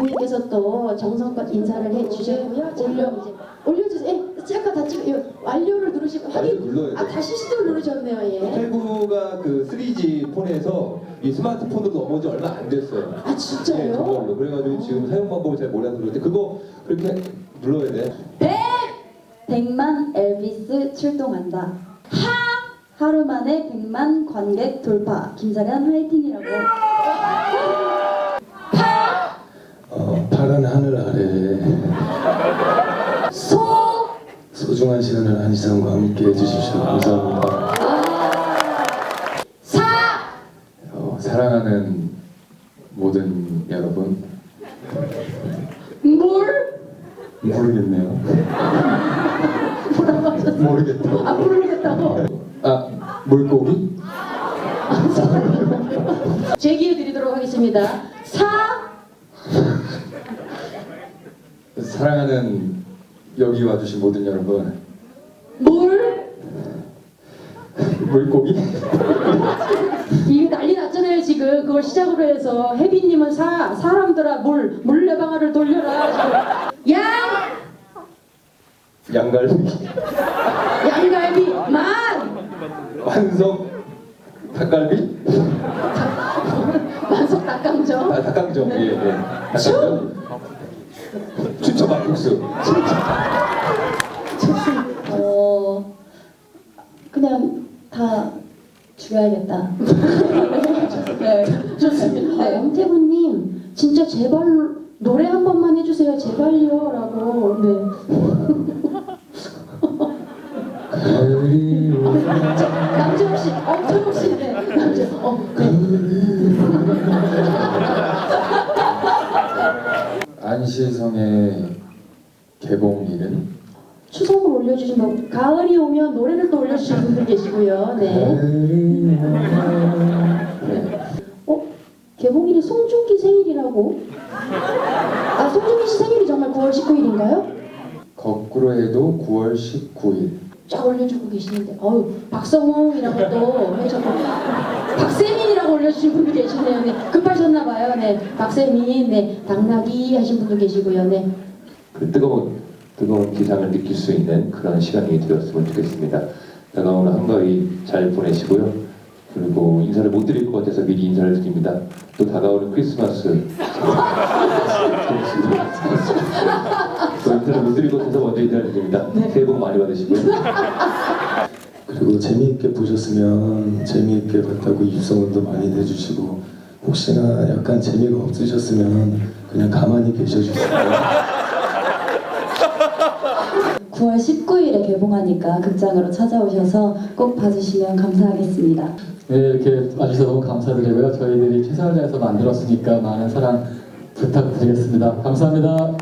감독님께서 또 정성껏 인사를 해 주셨고요. 자, 올려 올려주세요. 예, 잠깐 다 찍어. 예, 완료를 누르시고 확인. 아 돼. 다시 시도 누르셨네요. 예. 태구가 그 3G 폰에서 이 스마트폰으로 넘어온 지 얼마 안 됐어요. 아 네, 진짜요? 정말로. 그래가지고 지금 사용 방법을 잘 몰라서 그런데 그거 그렇게 눌러야 돼. 백만 엘비스 출동한다. 하 하루 만에 백만 관객 돌파. 김사련 화이팅이라고. 어, 파란 하늘 아래 소. 소중한 시간을 한시상과 함께 해주십시오. 감사합니다. 사. 어, 사랑하는 모든 여러분 물. 모르겠네요. 모르겠다. 아 모르겠다고. 아 물고기? 제기해 드리도록 하겠습니다. 사. 사랑하는 여기 와주신 모든 여러분. 물. 물고기? 이게 난리 났잖아요 지금. 그걸 시작으로 해서 혜빈님은 사 사람들아 물 물레 방아를 돌려라 지금. 양! 양갈비? 양갈비 만! 완성. 닭갈비? 만석 닭강정. 아 닭강정. 예, 예. 닭강정 막국수 어 그냥 다 죽여야겠다. 네. 좋습니다 네. 엄태구님 진짜 제발 노래 한 번만 해주세요 제발요라고 네씨 씨네 남재 어 네. 안시성의 개봉일은 추석을 올려주신 분 가을이 오면 노래를 또 올려주신 분들 계시고요 네. 어? 개봉일이 송중기 생일이라고? 아, 송중기 씨 생일이 정말 9월 19일인가요? 거꾸로 해도 9월 19일 쫙 올려주고 계시는데, 어우, 박성웅이라고 또 해주셨고, 박세민이라고 올려주신 분도 계시네요. 네, 급하셨나봐요. 네, 박세민, 네, 당나귀 하신 분도 계시고요. 네. 그 뜨거운 뜨거운 기상을 느낄 수 있는 그런 시간이 되었으면 좋겠습니다. 다가오는 한가위 잘 보내시고요. 그리고 인사를 못 드릴 것 같아서 미리 인사를 드립니다. 또 다가오는 크리스마스 또 인사를 못 드릴 것 같아서 먼저 인사를 드립니다. 새해 복 많이 받으시고요. 그리고 재미있게 보셨으면 재미있게 봤다고 입소문도 많이 내주시고 혹시나 약간 재미가 없으셨으면 그냥 가만히 계셔주세요 9월 19일에 개봉하니까 극장으로 찾아오셔서 꼭 봐주시면 감사하겠습니다. 네, 이렇게 와주셔서 너무 감사드리고요. 저희들이 최선을 다해서 만들었으니까 많은 사랑 부탁드리겠습니다. 감사합니다. 고